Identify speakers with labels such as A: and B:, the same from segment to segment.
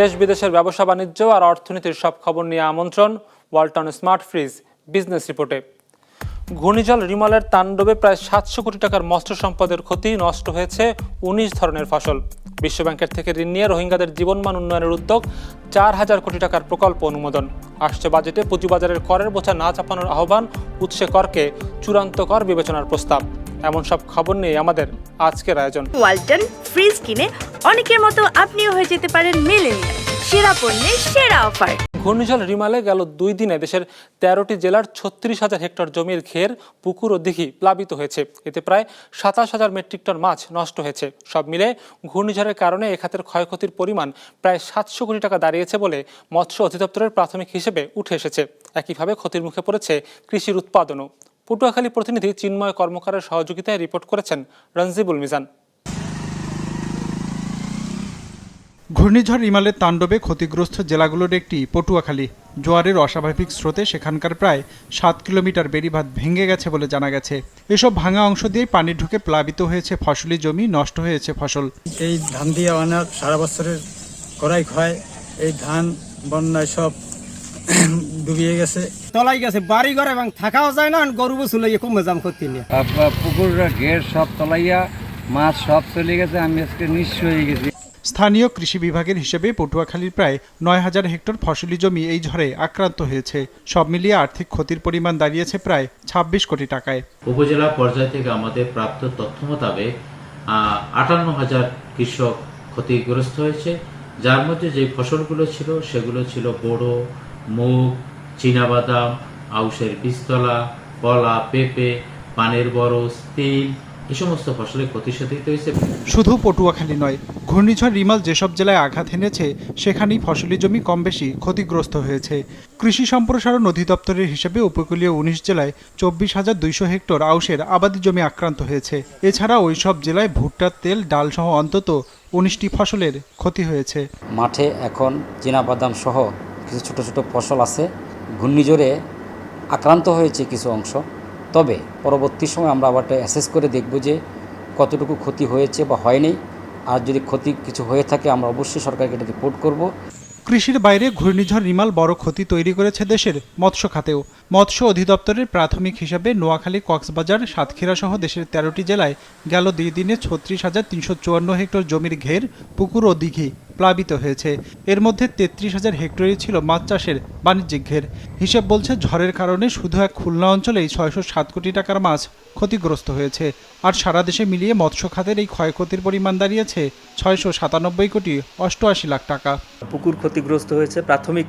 A: দেশ বিদেশের ব্যবসা বাণিজ্য আর অর্থনীতির সব খবর নিয়ে আমন্ত্রণ ওয়ালটন স্মার্ট ফ্রিজ বিজনেস রিপোর্টে। ঘূর্ণিঝড় রিমলের তাণ্ডবে প্রায় সাতশো কোটি টাকার মৎস্য সম্পদের ক্ষতি নষ্ট হয়েছে উনিশ ধরনের ফসল। বিশ্বব্যাংকের থেকে ঋণ নিয়ে রোহিঙ্গাদের জীবনমান উন্নয়নের উদ্যোগ চার হাজার কোটি টাকার প্রকল্প অনুমোদন। আসছে বাজেটে পুঁজিবাজারের করের বোঝা না চাপানোর আহ্বান উৎসে করকে চূড়ান্ত কর বিবেচনার প্রস্তাব। এমন সব খবর নিয়ে আমাদের আজকের আয়োজন।
B: ওয়ালটন ফ্রিজ কিনে অনেকের মতো আপনিও হয়ে যেতে পারেন মিলেনিয়াল। সেরা পণ্যের সেরা অফার।
A: ঘূর্ণিঝড় রিমালে গেল দুই দিনে দেশের তেরোটি জেলার ছত্রিশ হাজার হেক্টর জমির ঘের পুকুর ও দিঘি প্লাবিত হয়েছে। এতে প্রায় সাতাশ হাজার মেট্রিক টন মাছ নষ্ট হয়েছে। সব মিলে ঘূর্ণিঝড়ের কারণে এ খাতের ক্ষয়ক্ষতির পরিমাণ প্রায় সাতশো কোটি টাকা দাঁড়িয়েছে বলে মৎস্য অধিদপ্তরের প্রাথমিক হিসেবে উঠে এসেছে। একইভাবে ক্ষতির মুখে পড়েছে কৃষির উৎপাদনও। পটুয়াখালী প্রতিনিধি চিন্ময় কর্মকারের সহযোগিতায় রিপোর্ট করেছেন রঞ্জিবুল মিজান।
C: ঘূর্ণিঝড় ইমালের তাণ্ডবে ক্ষতিগ্রস্ত জেলাগুলোর একটি পটুয়াখালী। জোয়ারের অস্বাভাবিক স্রোতে সেখানকার প্রায় সাত কিলোমিটার বেড়িবাঁধ ভেঙে গেছে বলে জানা গেছে। এসব ভাঙা অংশ দিয়ে পানি ঢুকে প্লাবিত হয়েছে ফসলি জমি নষ্ট হয়েছে ফসল।
D: এই ধান দিয়ে অনেক সারা বছরের করাই হয় এই ধান বন্যায় সব ডুবিয়ে গেছে।
E: তলাই গেছে বাড়ি ঘর এবং থাকাও যায় না গরু বসু লইয়ে কমে যাম করতে নিয়ে
F: পুকুর ঘের সব তলাইয়া মাছ সব চলে গেছে আমি আজকে নিঃস্ব হয়ে গেছি।
C: স্থানীয় কৃষি বিভাগের হিসেবে পটুয়াখালীর প্রায় নয় হাজার হেক্টর ফসলি জমি এই ঝড়ে আক্রান্ত হয়েছে। সব মিলিয়ে আর্থিক ক্ষতির পরিমাণ দাঁড়িয়েছে প্রায় ছাব্বিশ কোটি টাকায়।
G: উপজেলা পর্যায় থেকে আমাদের প্রাপ্ত তথ্য মোতাবেক আটান্ন হাজার কৃষক ক্ষতিগ্রস্ত হয়েছে। যার মধ্যে যে ফসলগুলো ছিল সেগুলো ছিল বোড়ো মুগ চীনাবাদাম আউশের পিস্তলা কলা পেঁপে পানের বরস তিল এই সমস্ত ফসলের ক্ষতি সাধিত হয়েছে।
C: শুধু পটুয়াখালী নয় ঘূর্ণিঝড় রিমাল যেসব জেলায় আঘাত এনেছে সেখানেই ফসলি জমি কম বেশি ক্ষতিগ্রস্ত হয়েছে। কৃষি সম্প্রসারণ অধিদপ্তরের হিসেবে উপকূলীয় উনিশ জেলায় চব্বিশ হাজার দুইশো হেক্টর আউশের আবাদি জমি আক্রান্ত হয়েছে। এছাড়া ওই সব জেলায় ভুট্টার তেল ডালসহ অন্তত উনিশটি ফসলের ক্ষতি হয়েছে।
H: মাঠে এখন চীনাবাদাম সহ কিছু ছোট ছোট ফসল আছে, ঘূর্ণিঝড়ে আক্রান্ত হয়েছে কিছু অংশ। তবে পরবর্তী সময় আমরা আবার অ্যাসেস করে দেখব যে কতটুকু ক্ষতি হয়েছে বা হয়নি আর যদি ক্ষতি কিছু হয়ে থাকে, আমরা অবশ্যই সরকারকে এটা রিপোর্ট করব।
C: কৃষির বাইরে ঘূর্ণিঝড় রিমাল বড় ক্ষতি তৈরি করেছে দেশের মৎস্য খাতেও। মৎস্য অধিদপ্তরের প্রাথমিক হিসাবে নোয়াখালী, কক্সবাজার, সাতক্ষীরা সহ দেশের তেরোটি জেলায় গেল দুই দিনে ছত্রিশ হাজার তিনশো চুয়ান্ন হেক্টর জমির ঘের, পুকুর ও দিঘি। প্লাবিত হয়েছে। এর মধ্যে তেত্রিশ হাজার হেক্টরই ছিল মাছ চাষের বাণিজ্যিক ঘের। হিসেব বলছে ঝড়ের কারণে শুধু এক খুলনা অঞ্চলেই ছয়শো সাত কোটি টাকার মাছ ক্ষতিগ্রস্ত হয়েছে। আর সারা দেশে মিলিয়ে মৎস্য খাতের এই ক্ষয়ক্ষতির পরিমাণ দাঁড়িয়েছে ছয়শো সাতানব্বই কোটি অষ্টআশি লাখ টাকা।
I: পুকুর ক্ষতিগ্রস্ত হয়েছে। প্রাথমিক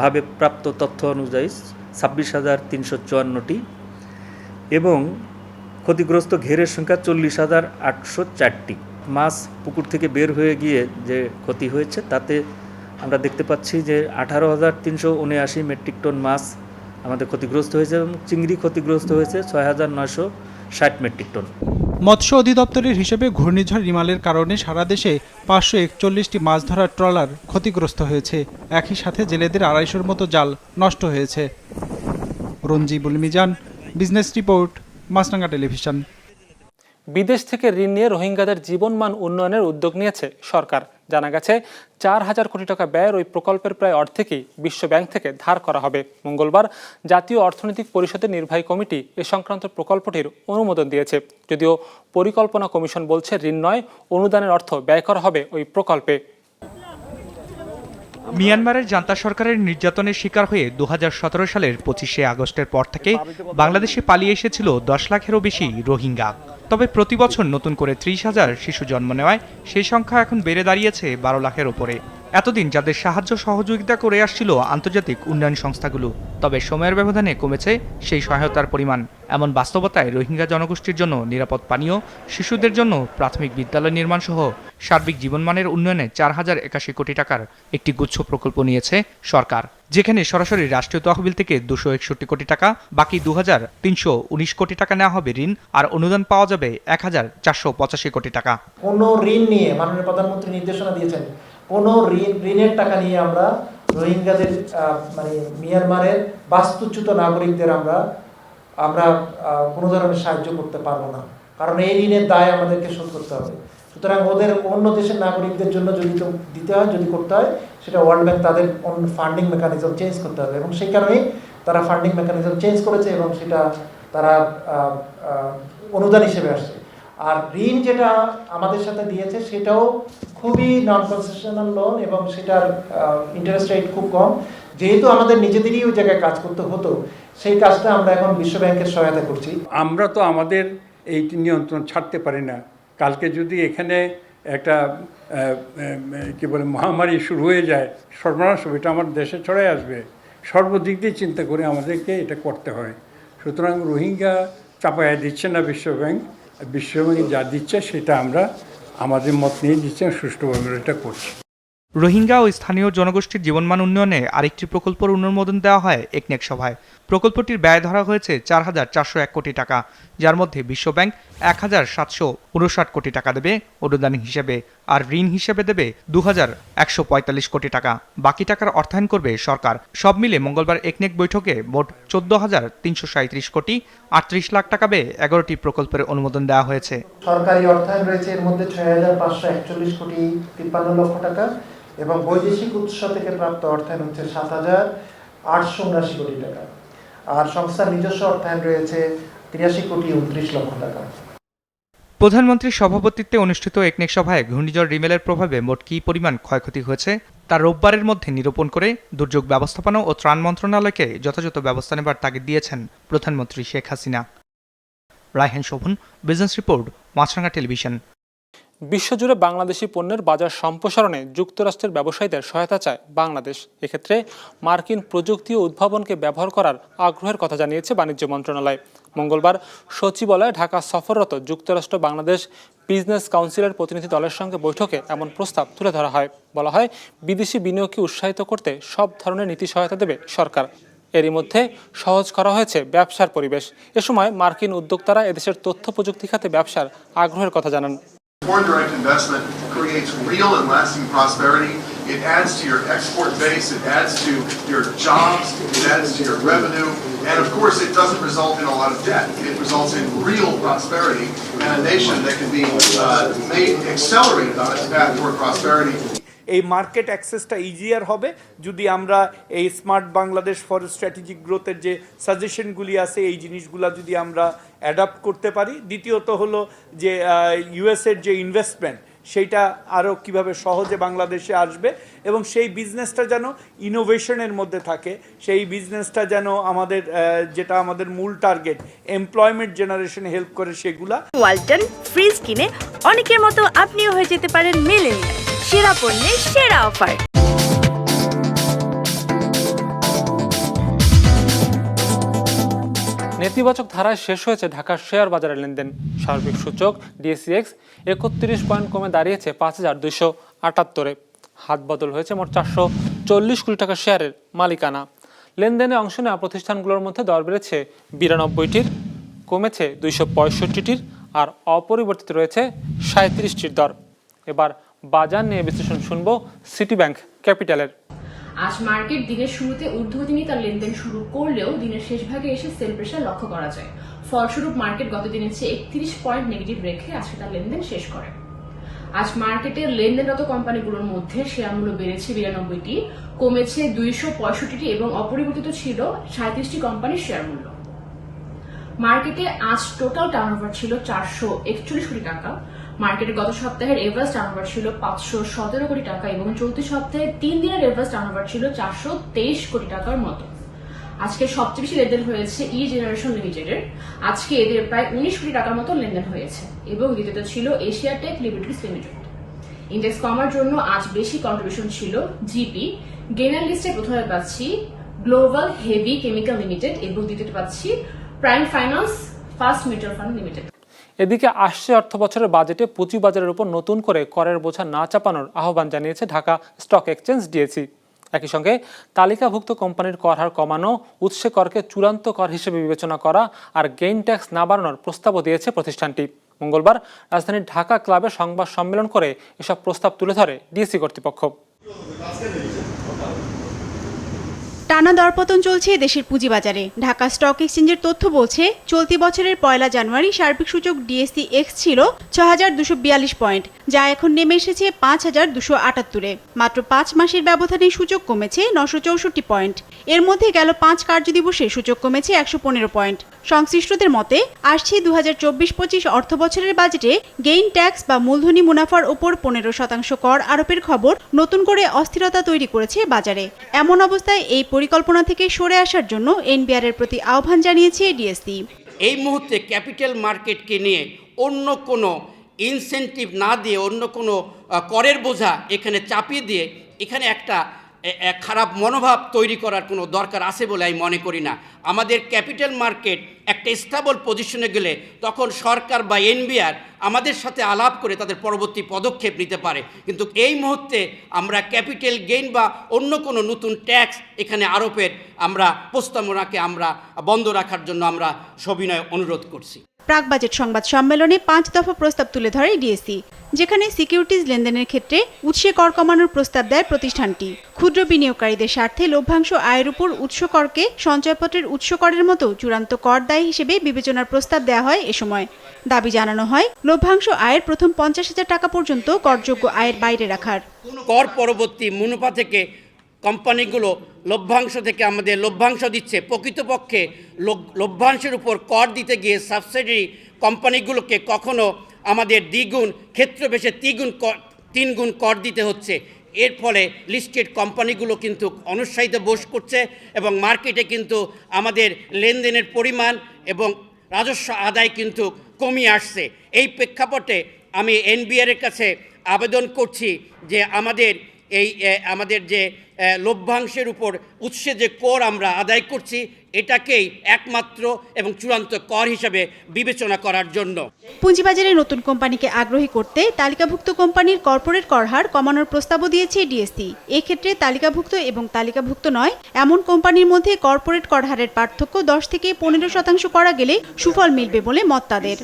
I: ভাবে প্রাপ্ত তথ্য অনুযায়ী ছাব্বিশ হাজার তিনশো চুয়ান্নটি এবং ক্ষতিগ্রস্ত ঘেরের সংখ্যা চল্লিশ হাজার আটশো চারটি। মাছ পুকুর থেকে বের হয়ে গিয়ে যে ক্ষতি হয়েছে, তাতে আমরা দেখতে পাচ্ছি যে আঠারো হাজার তিনশো উনআশি মেট্রিক টন মাছ আমাদের ক্ষতিগ্রস্ত হয়েছে এবং চিংড়ি ক্ষতিগ্রস্ত হয়েছে ছয় হাজার নয়শো ষাট মেট্রিক টন।
C: মৎস্য অধিদপ্তরের হিসেবে ঘূর্ণিঝড় রিমালের কারণে সারা দেশে পাঁচশো একচল্লিশটি মাছ ধরার ট্রলার ক্ষতিগ্রস্ত হয়েছে। একই সাথে জেলেদের আড়াইশোর মতো জাল নষ্ট হয়েছে। Ranjibul Mizan, business report, Maasranga Television.
A: বিদেশ থেকে ঋণ নিয়ে রোহিঙ্গাদের জীবনমান উন্নয়নের উদ্যোগ নিয়েছে সরকার। জানা গেছে, চার হাজার কোটি টাকা ব্যয়ের ওই প্রকল্পের প্রায় অর্ধেকই বিশ্ব ব্যাংক থেকে ধার করা হবে। মঙ্গলবার জাতীয় অর্থনৈতিক পরিষদের নির্বাহী কমিটি এ সংক্রান্ত প্রকল্পটির অনুমোদন দিয়েছে। যদিও পরিকল্পনা কমিশন বলছে, ঋণ নয়, অনুদানের অর্থ ব্যয় করা হবে ওই প্রকল্পে।
J: মিয়ানমারের জান্তা সরকারের নির্যাতনের শিকার হয়ে দু হাজার সতেরো সালের পঁচিশে আগস্টের পর থেকে বাংলাদেশে পালিয়ে এসেছিল দশ লাখেরও বেশি রোহিঙ্গা। তবে প্রতি বছর নতুন করে ত্রিশ হাজার শিশু জন্ম নেওয়ায় সেই সংখ্যা এখন বেড়ে দাঁড়িয়েছে বারো লাখের ওপরে। এতদিন যাদের সাহায্য সহযোগিতা করে আসছিল আন্তর্জাতিক উন্নয়ন সংস্থাগুলো, তবে সময়ের ব্যবধানে কমেছে সেই সহায়তার পরিমাণ। এমন বাস্তবতায় রোহিঙ্গা জনগোষ্ঠীর জন্য নিরাপদ পানীয়, শিশুদের জন্য প্রাথমিক বিদ্যালয় নির্মাণ সহ সার্বিক জীবনমানের উন্নয়নে চার হাজার একাশি কোটি টাকার একটি গুচ্ছ প্রকল্প নিয়েছে সরকার, যেখানে সরাসরি রাষ্ট্রীয় তহবিল থেকে দুশো একষট্টি কোটি টাকা, বাকি দু হাজার তিনশো উনিশ কোটি টাকা নেওয়া হবে ঋণ, আর অনুদান পাওয়া যাবে এক হাজার চারশো পঁচাশি কোটি টাকা।
K: কোনো ঋণ নিয়ে মাননীয় প্রধানমন্ত্রী নির্দেশনা দিয়েছেন। কোনো ঋণ, ঋণের টাকা নিয়ে আমরা রোহিঙ্গাদের মানে মিয়ানমারের বাস্তুচ্যুত নাগরিকদের আমরা আমরা কোনো ধরনের সাহায্য করতে পারব না। কারণ এই ঋণের দায় আমাদেরকে শোধ করতে হবে। সুতরাং ওদের অন্য দেশের নাগরিকদের জন্য যদি দিতে হয়, যদি করতে হয়, সেটা ওয়ার্ল্ড ব্যাংক তাদের অন্য ফান্ডিং মেকানিজম চেঞ্জ করতে হবে এবং সেই কারণেই তারা ফান্ডিং মেকানিজম চেঞ্জ করেছে এবং সেটা তারা অনুদান হিসেবে আসছে। আর ঋণ যেটা আমাদের সাথে দিয়েছে, সেটাও খুবই নন কনসেশনাল লোন এবং সেটার ইন্টারেস্ট রেট খুব কম। যেহেতু আমাদের নিজেদেরই ওই জায়গায় কাজ করতে হতো, সেই কাজটা আমরা এখন বিশ্ব ব্যাংকের সহায়তা করছি।
L: আমরা তো আমাদের এই নিয়ন্ত্রণ ছাড়তে পারি না। কালকে যদি এখানে একটা কি বলে, মহামারী শুরু হয়ে যায়, সর্বনাশ এটা আমার দেশে ছড়াই আসবে, সর্বদিক দিয়ে চিন্তা করে আমাদেরকে এটা করতে হয়। সুতরাং রোহিঙ্গা চাপায়া দিচ্ছে না বিশ্বব্যাংক। বিশ্বব্যাংক যা দিচ্ছে সেটা আমরা আমাদের মত নিয়ে দিচ্ছে সুষ্ঠুভাবে এটা করছি।
J: রোহিঙ্গা ও স্থানীয় জনগোষ্ঠীর জীবনমান উন্নয়নে আরেকটি প্রকল্পের অনুমোদন দেওয়া হয় একনেক সভায়। প্রকল্পটির ব্যয় ধরা হয়েছে চার হাজার চারশো এক কোটি টাকা, যার মধ্যে বিশ্বব্যাংক এক হাজার সাতশো উনষাট কোটি টাকা দেবে, অনুদান হিসেবে, আর ঋণ হিসেবে দেবে দু হাজার একশো পঁয়তাল্লিশ কোটি টাকা। বাকি টাকার অর্থায়ন করবে সরকার। সব মিলে মঙ্গলবার একনেক বৈঠকে মোট চোদ্দ হাজার তিনশো সাঁত্রিশ কোটি আটত্রিশ লাখ টাকা ব্যয়ে এগারোটি প্রকল্পের অনুমোদন দেওয়া হয়েছে।
K: সরকারি অর্থায়ন রয়েছে এর মধ্যে ছয় হাজার পাঁচশো একচল্লিশ কোটি তিপ্পান্ন লক্ষ টাকা এবং বৈদেশিক উৎস থেকে প্রাপ্ত অর্থায়ন হচ্ছে সাত হাজার আটশো উনাশি কোটি টাকা। আর সংস্থার নিজস্ব অর্থায়ন রয়েছে তিরাশি কোটি উনত্রিশ লক্ষ টাকা।
J: প্রধানমন্ত্রীর সভাপতিত্বে অনুষ্ঠিত একনেক সভায় ঘূর্ণিঝড় রিমেলের প্রভাবে মোট কী পরিমাণ ক্ষয়ক্ষতি হয়েছে, তা রোববারের মধ্যে নিরূপণ করে দুর্যোগ ব্যবস্থাপনা ও ত্রাণ মন্ত্রণালয়কে যথাযথ ব্যবস্থা নেবার তাগিদ দিয়েছেন প্রধানমন্ত্রী Sheikh Hasina. Raihan Shovon, business report Maasranga Television.
A: বিশ্বজুড়ে বাংলাদেশি পণ্যের বাজার সম্প্রসারণে যুক্তরাষ্ট্রের ব্যবসায়ীদের সহায়তা চায় বাংলাদেশ। এক্ষেত্রে মার্কিন প্রযুক্তি ও উদ্ভাবনকে ব্যবহার করার আগ্রহের কথা জানিয়েছে বাণিজ্য মন্ত্রণালয়। মঙ্গলবার সচিবালয়ে ঢাকা সফররত যুক্তরাষ্ট্র, বাংলাদেশ বিজনেস কাউন্সিলের প্রতিনিধি দলের সঙ্গে বৈঠকে এমন প্রস্তাব তুলে ধরা হয়। বলা হয়, বিদেশি বিনিয়োগকে উৎসাহিত করতে সব ধরনের নীতি সহায়তা দেবে সরকার। এরই মধ্যে সহজ করা হয়েছে ব্যবসার পরিবেশ। এ সময় মার্কিন উদ্যোক্তারা এদেশের তথ্য প্রযুক্তি খাতে ব্যবসার আগ্রহের কথা জানান।
M: Foreign direct investment creates real and lasting prosperity. It adds to your export base, it adds to your jobs, it adds to your revenue, and of course, it doesn't result in a lot of debt. It results in real prosperity and a nation that can be uh, made accelerated on its path toward prosperity
N: এই market অ্যাক্সেসটা easier হবে। যদি আমরা এই smart Bangladesh for strategic গ্রোথের যে সাজেশনগুলি আছে, এই জিনিসগুলো যদি আমরা অ্যাডাপ্ট করতে পারি। দ্বিতীয়ত হলো যে ইউএসের যে ইনভেস্টমেন্ট সেইটা আরও কীভাবে সহজে বাংলাদেশে আসবে এবং সেই বিজনেসটা যেন ইনোভেশনের মধ্যে থাকে। সেই বিজনেসটা যেন আমাদের যেটা আমাদের মূল টার্গেট এমপ্লয়মেন্ট জেনারেশন হেল্প করে সেগুলা।
B: ওয়ালটন ফ্রিজ কিনে অনেকের মতো আপনিও হয়ে যেতে পারেন মেলেনিয়া সেরা পণ্যের সেরা অফার।
A: নেতিবাচক ধারায় শেষ হয়েছে ঢাকার শেয়ার বাজারের লেনদেন। সার্বিক সূচক ডিএসিএক্স একত্রিশ পয়েন্ট কমে দাঁড়িয়েছে পাঁচ হাজার দুইশো আটাত্তরে। হাত বদল হয়েছে মোট চারশো চল্লিশ কোটি টাকা শেয়ারের মালিকানা। লেনদেনে অংশ নেওয়া প্রতিষ্ঠানগুলোর মধ্যে দর বেড়েছে বিরানব্বইটির, কমেছে দুইশো পঁয়ষট্টিটির আর অপরিবর্তিত রয়েছে সাঁত্রিশটির দর। এবার বাজার নিয়ে বিশ্লেষণ শুনব সিটি ব্যাংক ক্যাপিটালের।
O: আজ মার্কেট দিনের শুরুতে ঊর্ধ্বদিনই তার লেনদেন শুরু করলেও দিনের শেষ ভাগে এসে সেল প্রেশার লক্ষ্য করা যায়। ফলস্বরূপ মার্কেট গত দিনের চেয়ে একত্রিশ পয়েন্ট নেগেটিভ রেখে আজকে তার লেনদেন শেষ করে। আজ মার্কেটের লেনদেনরত কোম্পানিগুলোর মধ্যে শেয়ার মূল্য বেড়েছে বিরানব্বইটি, কমেছে দুইশো পঁয়ষট্টিটি এবং অপরিবর্তিত ছিল সাঁত্রিশটি কোম্পানির শেয়ার মূল্য। মার্কেটে আজ টোটাল টার্নওভার ছিল চারশো একচল্লিশ কোটি টাকা মার্কেটে গত সপ্তাহের এভারেজ টার্নওভার ছিল পাঁচশো সতেরো কোটি টাকা এবং চলতি সপ্তাহে তিন দিনের এভারেজ টার্নওভার ছিল চারশো তেইশ কোটি টাকার মতো। আজকে সবচেয়ে বেশি লেনদেন হয়েছে ই জেনারেশন লিমিটেডের আজকে এদের প্রায় উনিশ কোটি টাকার মতো লেনদেন হয়েছে এবং দ্বিতীয়ত ছিল Asia Tech Limited Limited index কমার জন্য আজ বেশি কন্ট্রিবিউশন ছিল জিপি গেনার লিস্টে প্রথমে পাচ্ছি গ্লোবাল হেভি কেমিক্যাল লিমিটেড এবং দ্বিতীয়তে পাচ্ছি Prime Finance First Mutual Fund Limited
A: এদিকে আসছে অর্থ বছরের বাজেটে পুঁজিবাজারের উপর নতুন করে করের বোঝা না চাপানোর আহ্বান জানিয়েছে ঢাকা স্টক এক্সচেঞ্জ ডিএসি একই সঙ্গে তালিকাভুক্ত কোম্পানির কর হার কমানো, উৎসে করকে চূড়ান্ত কর হিসেবে বিবেচনা করা আর গেইন ট্যাক্স না বাড়ানোর প্রস্তাবও দিয়েছে প্রতিষ্ঠানটি। মঙ্গলবার রাজধানীর ঢাকা ক্লাবে সংবাদ সম্মেলন করে এসব প্রস্তাব তুলে ধরে ডিএসি কর্তৃপক্ষ।
P: টানা দরপতন চলছে দেশের পুঁজিবাজারে। ঢাকা স্টক এক্সচেঞ্জের তথ্য বলছে, চলতি বছরের পয়লা জানুয়ারি সার্বিক সূচক ডিএসসি এক্স ছিল ছ পয়েন্ট, যা এখন নেমে এসেছে পাঁচ হাজার দুশো আটাত্তরে। মাত্র পাঁচ মাসের ব্যবধানে সূচক কমেছে নশো চৌষট্টি পয়েন্ট। এর মধ্যে গেল পাঁচ কার্যদিবসে সূচক কমেছে একশো পনেরো পয়েন্ট। সংশ্লিষ্টদের মতে, আসছে দু হাজার চব্বিশ পঁচিশ অর্থ বছরের বাজেটে গেইন ট্যাক্স বা মূলধনী মুনাফার ওপর পনেরো শতাংশ কর আরোপের খবর নতুন করে অস্থিরতা তৈরি করেছে বাজারে। এমন অবস্থায় এই পরিকল্পনা থেকে সরে আসার জন্য এনবিআর এর প্রতি আহ্বান জানিয়েছে ডিএসসি
Q: এই মুহূর্তে ক্যাপিটাল মার্কেটকে নিয়ে অন্য কোনো ইনসেন্টিভ না দিয়ে অন্য কোনো করের বোঝা এখানে চাপিয়ে দিয়ে এখানে একটা খারাপ মনোভাব তৈরি করার কোনো দরকার আছে বলে আমি মনে করি না। আমাদের ক্যাপিটাল মার্কেট একটা স্টেবল পজিশনে গেলে তখন সরকার বা এনবিআর আমাদের সাথে আলাপ করে তাদের পরবর্তী পদক্ষেপ নিতে পারে। কিন্তু এই মুহূর্তে আমরা ক্যাপিটাল গেইন বা অন্য কোনো নতুন ট্যাক্স এখানে আরোপের আমরা প্রস্তাবনাকে আমরা বন্ধ রাখার জন্য আমরা সবিনয় অনুরোধ করছি।
P: প্রাক বাজেট সংবাদ সম্মেলনে পাঁচ দফা প্রস্তাব তুলে ধরে ডিএসসি, যেখানে সিকিউরিটিজ লেনদেনের ক্ষেত্রে উৎসে কর কমানোর প্রস্তাব দেয় প্রতিষ্ঠানটি। ক্ষুদ্র বিনিয়োগকারীদের স্বার্থে লভ্যাংশ আয়ের উপর উৎস করকে সঞ্চয়পত্রের উৎস করের মতো চূড়ান্ত কর দায় হিসেবে বিবেচনার প্রস্তাব দেওয়া হয় এ সময়। দাবি জানানো হয়, লভ্যাংশ আয়ের প্রথম পঞ্চাশ হাজার টাকা পর্যন্ত করযোগ্য আয়ের বাইরে রাখার।
Q: কর পরবর্তী মুনাফা থেকে কোম্পানিগুলো লভ্যাংশ থেকে আমাদের লভ্যাংশ দিচ্ছে। প্রকৃতপক্ষে লভ্যাংশের উপর কর দিতে গিয়ে সাবসিডি কোম্পানিগুলোকে কখনো আমাদের দ্বিগুণ ক্ষেত্র বেশে তিগুণ কর দিতে হচ্ছে। এর ফলে লিস্টেড কোম্পানিগুলো কিন্তু অনুৎসাহিত বোস করছে এবং মার্কেটে কিন্তু আমাদের লেনদেনের পরিমাণ এবং রাজস্ব আদায় কিন্তু কমিয়ে আসছে। এই প্রেক্ষাপটে আমি এনবিআর এর কাছে আবেদন করছি যে আমাদের এই আমাদের যে লভ্যাংশের উপর উৎসে যে কর আমরা আদায় করছি এটাকেই একমাত্র এবং চূড়ান্ত কর হিসাবে বিবেচনা করার জন্য।
P: পুঁজিবাজারে নতুন কোম্পানিকে আগ্রহী করতে তালিকাভুক্ত কোম্পানির কর্পোরেট কর হার কমানোর প্রস্তাবও দিয়েছে ডিএসসি। এক্ষেত্রে তালিকাভুক্ত এবং তালিকাভুক্ত নয় এমন কোম্পানির মধ্যে কর্পোরেট কর হারের পার্থক্য দশ থেকে পনেরো শতাংশ করা গেলে সুফল মিলবে বলে মত তাদের।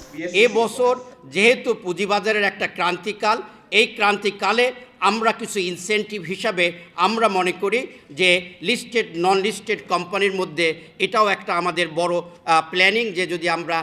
Q: এ বছর যেহেতু পুঁজিবাজারের একটা ক্রান্তিকাল এই ক্রান্তিকালে আমরা কিছু ইনসেন্টিভ হিসাবে আমরা মনে করি যে লিস্টেড নন লিস্টেড কোম্পানির মধ্যে এটাও একটা আমাদের বড় প্ল্যানিং যে যদি আমরা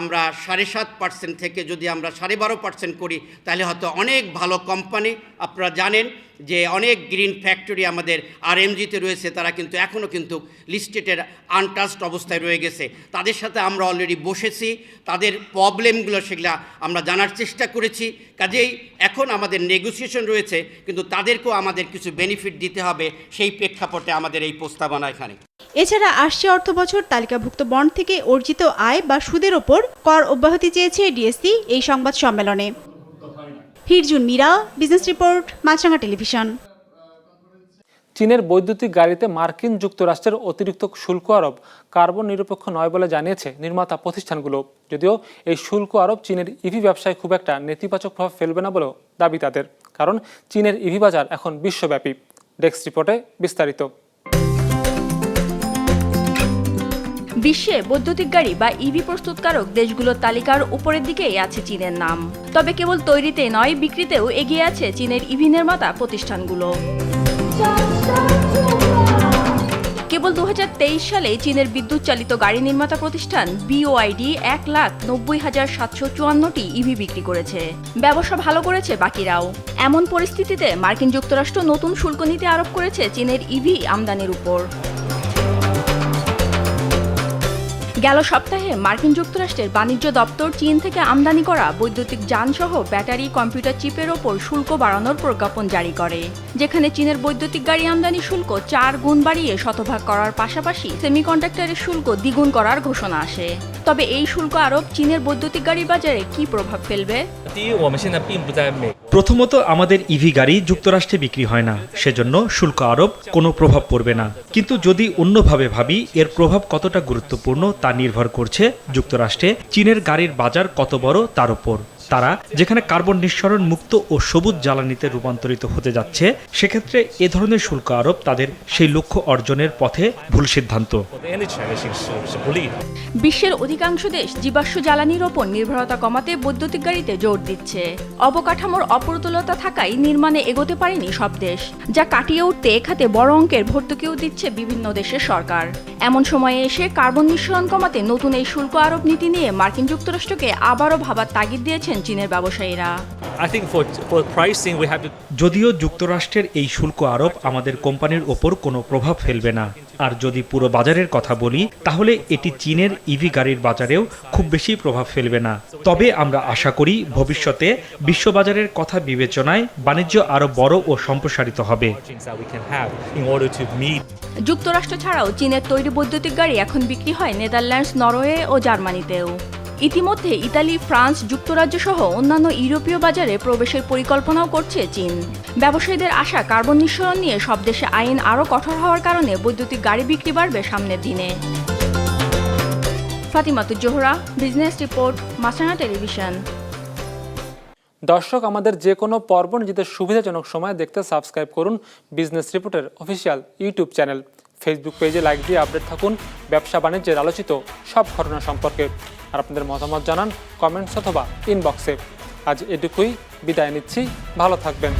Q: আমরা সাড়ে সাত পার্সেন্ট থেকে যদি আমরা সাড়ে বারো পার্সেন্ট করি, তাহলে হয়তো অনেক ভালো কোম্পানি আপনারা জানেন যে অনেক গ্রিন ফ্যাক্টরি আমাদের আর এমজিতে রয়েছে, তারা কিন্তু এখনও কিন্তু লিস্টেডের আনটাস্ট অবস্থায় রয়ে গেছে। তাদের সাথে আমরা অলরেডি বসেছি, তাদের প্রবলেমগুলো সেগুলা আমরা জানার চেষ্টা করেছি। কাজেই এখন আমাদের নেগোসিয়েশন রয়েছে কিন্তু তাদেরকেও আমাদের কিছু বেনিফিট দিতে হবে সেই প্রেক্ষাপটে আমাদের এই প্রস্তাবনা এখানে।
P: এছাড়া আসছে অর্থ বছর তালিকাভুক্ত বন্ড থেকে অর্জিত আয় বা সুদের ওপর কর অব্যাহতি চেয়েছে ডিএসসি এই সংবাদ সম্মেলনে। Hirjun Mira business report Maasranga Television.
A: চীনের বৈদ্যুতিক গাড়িতে মার্কিন যুক্তরাষ্ট্রের অতিরিক্ত শুল্ক আরোপ কার্বন নিরপেক্ষ নয় বলে জানিয়েছে নির্মাতা প্রতিষ্ঠানগুলো। যদিও এই শুল্ক আরোপ চীনের ইভি ব্যবসায় খুব একটা নেতিবাচক প্রভাব ফেলবে না বলেও দাবি তাদের। কারণ চীনের ইভি বাজার এখন বিশ্বব্যাপী। ডেস্ক রিপোর্টে বিস্তারিত।
B: বিশ্বে বৈদ্যুতিক গাড়ি বা ইভি প্রস্তুতকারক দেশগুলোর তালিকার উপরের দিকেই আছে চীনের নাম। তবে কেবল তৈরিতে নয়, বিক্রিতেও এগিয়ে আছে চীনের ইভি নির্মাতা প্রতিষ্ঠানগুলো। কেবল দু হাজার তেইশ সালে চীনের বিদ্যুৎ চালিত গাড়ি নির্মাতা প্রতিষ্ঠান বিওআইডি এক লাখ নব্বই হাজার সাতশো চুয়ান্নটি ইভি বিক্রি করেছে। ব্যবসা ভালো করেছে বাকিরাও। এমন পরিস্থিতিতে মার্কিন যুক্তরাষ্ট্র নতুন শুল্ক নীতি আরোপ করেছে চীনের ইভি আমদানির উপর। গেল সপ্তাহে মার্কিন যুক্তরাষ্ট্রের বাণিজ্য দপ্তর চীন থেকে আমদানি করা বৈদ্যুতিক যানসহ ব্যাটারি, কম্পিউটার চিপের ওপর শুল্ক বাড়ানোর প্রজ্ঞাপন জারি করে, যেখানে চীনের বৈদ্যুতিক গাড়ি আমদানি শুল্ক চার গুণ বাড়িয়ে শতভাগ করার পাশাপাশি সেমিকন্ডাক্টরের শুল্ক দ্বিগুণ করার ঘোষণা আসে। তবে এই শুল্ক আরোপ চীনের বৈদ্যুতিক গাড়ি বাজারে কি প্রভাব ফেলবে?
R: প্রথমত আমাদের ইভি গাড়ি যুক্তরাষ্ট্রে বিক্রি হয় না। সেজন্য শুল্ক আরোপ কোনো প্রভাব পড়বে না। কিন্তু যদি অন্যভাবে ভাবি, এর প্রভাব কতটা গুরুত্বপূর্ণ তা নির্ভর করছে যুক্তরাষ্ট্রে। চীনের গাড়ির বাজার কত বড় তার উপর।
J: তারা, যেখানে কার্বন নিঃসরণ মুক্ত ও সবুজ জ্বালানিতে রূপান্তরিত হতে যাচ্ছে, সেক্ষেত্রে এ ধরনের শুল্ক আরোপ তাদের সেই লক্ষ্য অর্জনের পথে ভুল সিদ্ধান্ত।
B: বিশ্বের অধিকাংশ দেশ জীবাশ্ম জ্বালানির ওপর নির্ভরতা কমাতে বৈদ্যুতিক গাড়িতে জোর দিচ্ছে। অবকাঠামোর অপ্রতুলতা থাকায় নির্মাণে এগোতে পারেনি সব দেশ, যা কাটিয়ে উঠতে এখাতে বড় অঙ্কের ভর্তুকিও দিচ্ছে বিভিন্ন দেশের সরকার। এমন সময়ে এসে কার্বন নিঃসরণ কমাতে নতুন এই শুল্ক আরোপ নীতি নিয়ে মার্কিন যুক্তরাষ্ট্রকে আবারও ভাবার তাগিদ দিয়েছেন চীনের ব্যবসায়ীরা।
J: যদিও যুক্তরাষ্ট্রের এই শুল্ক আরোপ আমাদের কোম্পানির ওপর কোনো প্রভাব ফেলবে না। আর যদি পুরো বাজারের কথা বলি তাহলে এটি চীনের ইভি গাড়ির বাজারেও খুব বেশি প্রভাব ফেলবে না। তবে আমরা আশা করি ভবিষ্যতে বিশ্ববাজারের কথা বিবেচনায় বাণিজ্য আরও বড় ও সম্প্রসারিত হবে।
B: যুক্তরাষ্ট্র ছাড়াও চীনের তৈরি বৈদ্যুতিক গাড়ি এখন বিক্রি হয় নেদারল্যান্ডস নরওয়ে ও জার্মানিতেও। ইতিমধ্যে ইতালি, ফ্রান্স, যুক্তরাজ্য সহ অন্যান্য ইউরোপীয় বাজারে প্রবেশের পরিকল্পনাও করছে চীন। ব্যবসায়ীদের আশা কার্বন নিঃসরণ নিয়ে সব দেশে আইন আরও কঠোর হওয়ার কারণে বৈদ্যুতিক গাড়ি বিক্রি বাড়বে সামনের দিনে। Zohra business report Maasranga Television.
A: দর্শক, আমাদের যে কোনো পর্ব নিজেদের সুবিধাজনক সময় দেখতে সাবস্ক্রাইব করুন বিজনেস রিপোর্টের অফিসিয়াল ইউটিউব চ্যানেল। ফেসবুক পেজে লাইক দিয়ে আপডেট থাকুন। ব্যবসা বাণিজ্যের আলোচিত সব ঘটনা সম্পর্কে। আর আপনাদের মতামত জানান কমেন্টস অথবা ইনবক্সে আজ এটুকুই বিদায় নিচ্ছি ভালো থাকবেন।